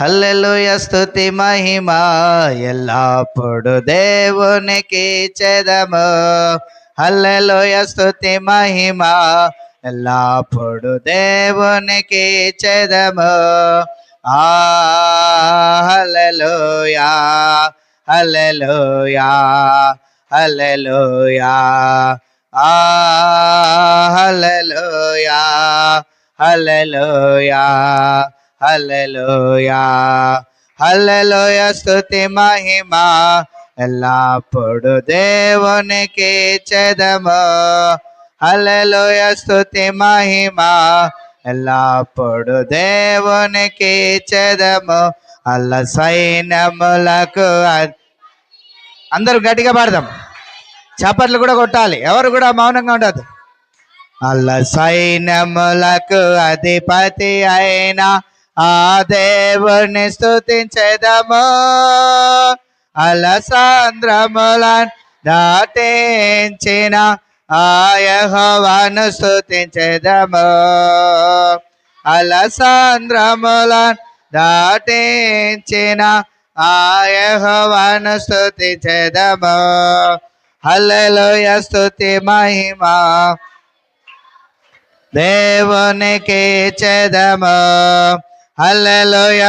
Hallelujah స్తుతి మహిమ ఎల్లప్పుడు దేవునికి చెదము. హల్లెలుయ స్తుతి మహిమ ఎల్లప్పుడు దేవునికి చెదము. ఆ హల్లెలూయా హల్లెలూయా హల్లెలూయా. ఆ హల్లెలూయా హల్లెలూయా. హల్లెలూయా హల్లెలూయ స్తుతి మహిమ. ఎల్లప్పుడు దేవునికి చెదము. హల్లెలూయ స్తుతి మహిమ. ఎల్లప్పుడు దేవునికి చెదము. అల్ల సైన్యములకు అందరూ గట్టిగా పాడదాం. చప్పట్లు కూడా కొట్టాలి. ఎవరు కూడా మౌనంగా ఉండదు అల్ల సైన్యములకు అధిపతి అయినా ఆ దేవుని స్తుతించెదము. అల దాటించిన ఆయహోవాను యెహోవాను స్తుతించెదము. దాటించిన ఆ యెహోవాను స్తుతించెదము. హల్లెలూయ స్తుతి మహిమా. దేవునికి చెదము. హల్లెలూయ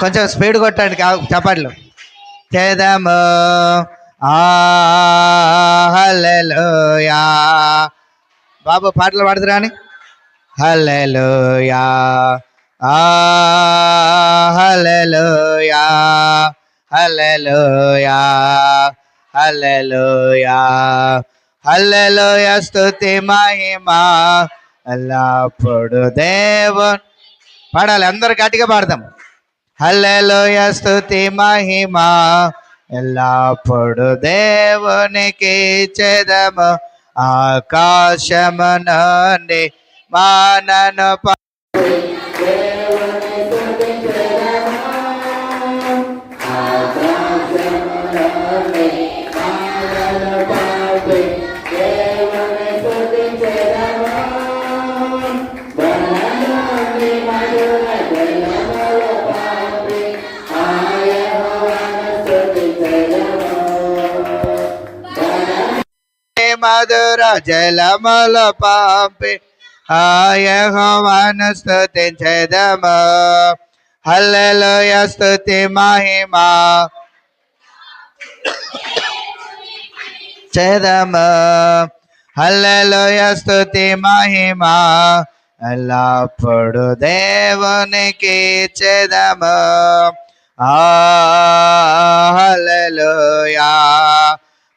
కొంచెం స్పీడ్ కొట్టండి చప్పట్లు. చెదము. ఆ హల్లెలూయా బాబు పాటలు పాడుతురా అని? హల్లెలూయా ఆ హల్లెలూయా హల్లెలూయా హల్లెలూయా స్తుతి మహిమా. ఎల్లప్పుడు దేవున్ పాడాలి అందరు గట్టిగా పాడదాం. హల్లెలోయ స్థుతి మహిమా. ఎల్లప్పుడు దేవునికి చెదము. ఆకాశమునండి మానను మధుర జలముల పంపి. ఆయహోవాను స్తుతించెదము హల్లెలూయ స్తుతి మహిమా. చెదము హల్లెలూయ స్తుతి మహిమా. ఎల్లప్పుడు దేవునికి చెదము ఆ హల్లెలూయా.